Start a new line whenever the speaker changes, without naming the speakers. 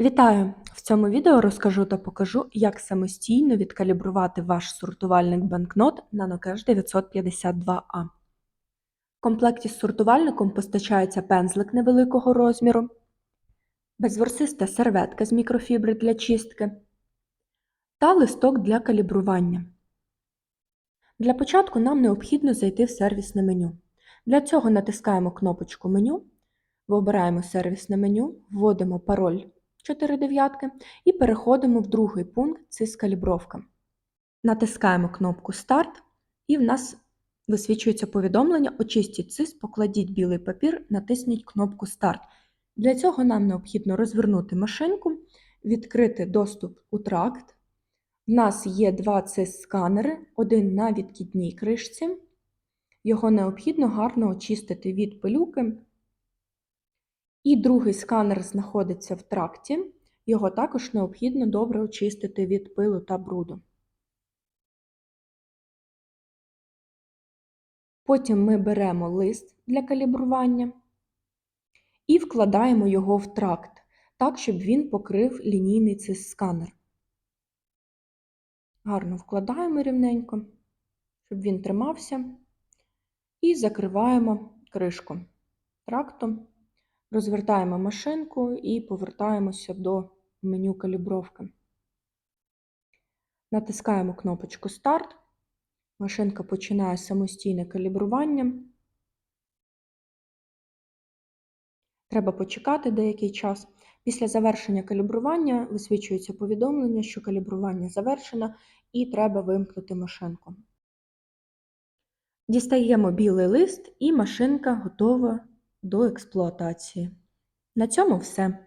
Вітаю! В цьому відео розкажу та покажу, як самостійно відкалібрувати ваш сортувальник банкнот на Nokesh 952A. В комплекті з сортувальником постачається пензлик невеликого розміру, безворсиста серветка з мікрофібри для чистки та листок для калібрування. Для початку нам необхідно зайти в сервісне меню. Для цього натискаємо кнопочку меню, вибираємо сервісне меню, вводимо пароль 4 дев'ятки і переходимо в другий пункт це скалібровка. Натискаємо кнопку Старт, і в нас висвічується повідомлення Очистіть цис, покладіть білий папір, натисніть кнопку Старт. Для цього нам необхідно розвернути машинку, відкрити доступ у тракт. В нас є два цис-сканери, один на відкидній кришці. Його необхідно гарно очистити від пилюки. І другий сканер знаходиться в тракті. Його також необхідно добре очистити від пилу та бруду. Потім ми беремо лист для калібрування і вкладаємо його в тракт, так, щоб він покрив лінійний цис-сканер. Гарно вкладаємо рівненько, щоб він тримався, і закриваємо кришку тракту. Розвертаємо машинку і повертаємося до меню калібровки. Натискаємо кнопочку Старт. Машинка починає самостійне калібрування. Треба почекати деякий час. Після завершення калібрування висвічується повідомлення, що калібрування завершено, і треба вимкнути машинку. Дістаємо білий лист, і машинка готова до експлуатації. На цьому все.